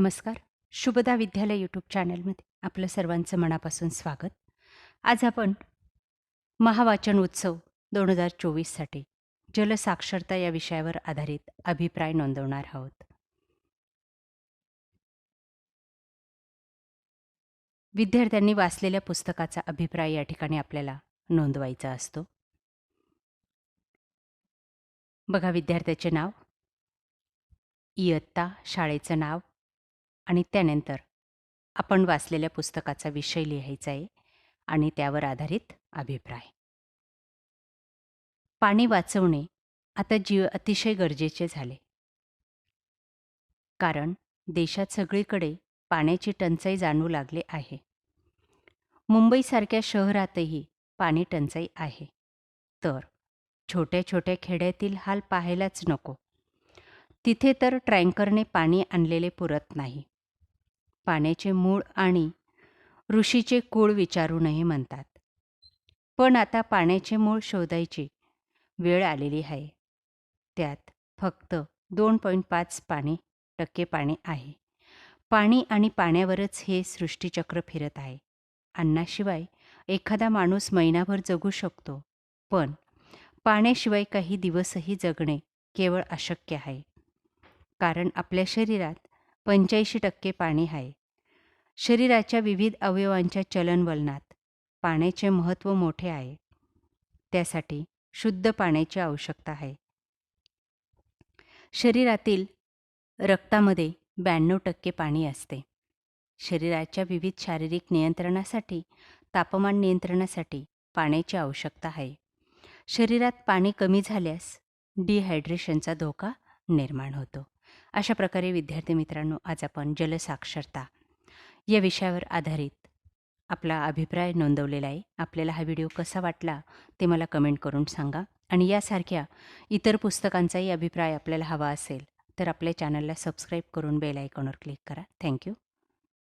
नमस्कार. शुभदा विद्यालय यूट्यूब चॅनलमध्ये आपलं सर्वांचं मनापासून स्वागत. आज आपण महावाचन उत्सव दोन हजार चोवीससाठी जलसाक्षरता या विषयावर आधारित अभिप्राय नोंदवणार आहोत. विद्यार्थ्यांनी वाचलेल्या पुस्तकाचा अभिप्राय या ठिकाणी आपल्याला नोंदवायचा असतो. बघा विद्यार्थ्याचे नाव. इयत्ता शाळेचं नाव. आणि त्यानंतर आपण वाचलेल्या पुस्तकाचा विषय लिहायचा आहे आणि त्यावर आधारित अभिप्राय. पाणी वाचवणे आता जीव अतिशय गरजेचे झाले. कारण देशात सगळीकडे पाण्याची टंचाई जाणू लागले आहे. मुंबईसारख्या शहरातही पाणी टंचाई आहे. तर छोट्या छोट्या खेड्यातील हाल पाहायलाच नको. तिथे तर ट्रँकरने पाणी आणलेले पुरत नाही. पाण्याचे मूळ आणि ऋषीचे कुळ विचारू नये म्हणतात. पण आता पाण्याचे मूळ शोधायची वेळ आलेली आहे. त्यात फक्त दोन पॉईंट पाच पाणी टक्के पाणी आहे. पाणी आणि पाण्यावरच हे सृष्टीचक्र फिरत आहे. अन्नाशिवाय एखादा माणूस महिनाभर जगू शकतो. पण पाण्याशिवाय काही दिवसही जगणे केवळ अशक्य आहे. कारण आपल्या शरीरात पंच्याऐंशी टक्के पाणी आहे. शरीराच्या विविध अवयवांच्या चलनवलनात पाण्याचे महत्त्व मोठे आहे. त्यासाठी शुद्ध पाण्याची आवश्यकता आहे. शरीरातील रक्तामध्ये ब्याण्णव टक्के पाणी असते. शरीराच्या विविध शारीरिक नियंत्रणासाठी तापमान नियंत्रणासाठी पाण्याची आवश्यकता आहे. शरीरात पाणी कमी झाल्यास डिहायड्रेशनचा धोका निर्माण होतो. अशा प्रकारे विद्यार्थी मित्रांनो आज आपण जलसाक्षरता या विषयावर आधारित आपला अभिप्राय नोंदवलेला आहे. आपल्याला हा व्हिडिओ कसा वाटला ते मला कमेंट करून सांगा. आणि यासारख्या इतर पुस्तकांचाही अभिप्राय आपल्याला हवा असेल तर आपल्या चॅनलला सबस्क्राईब करून बेल आयकॉनवर क्लिक करा. थँक्यू.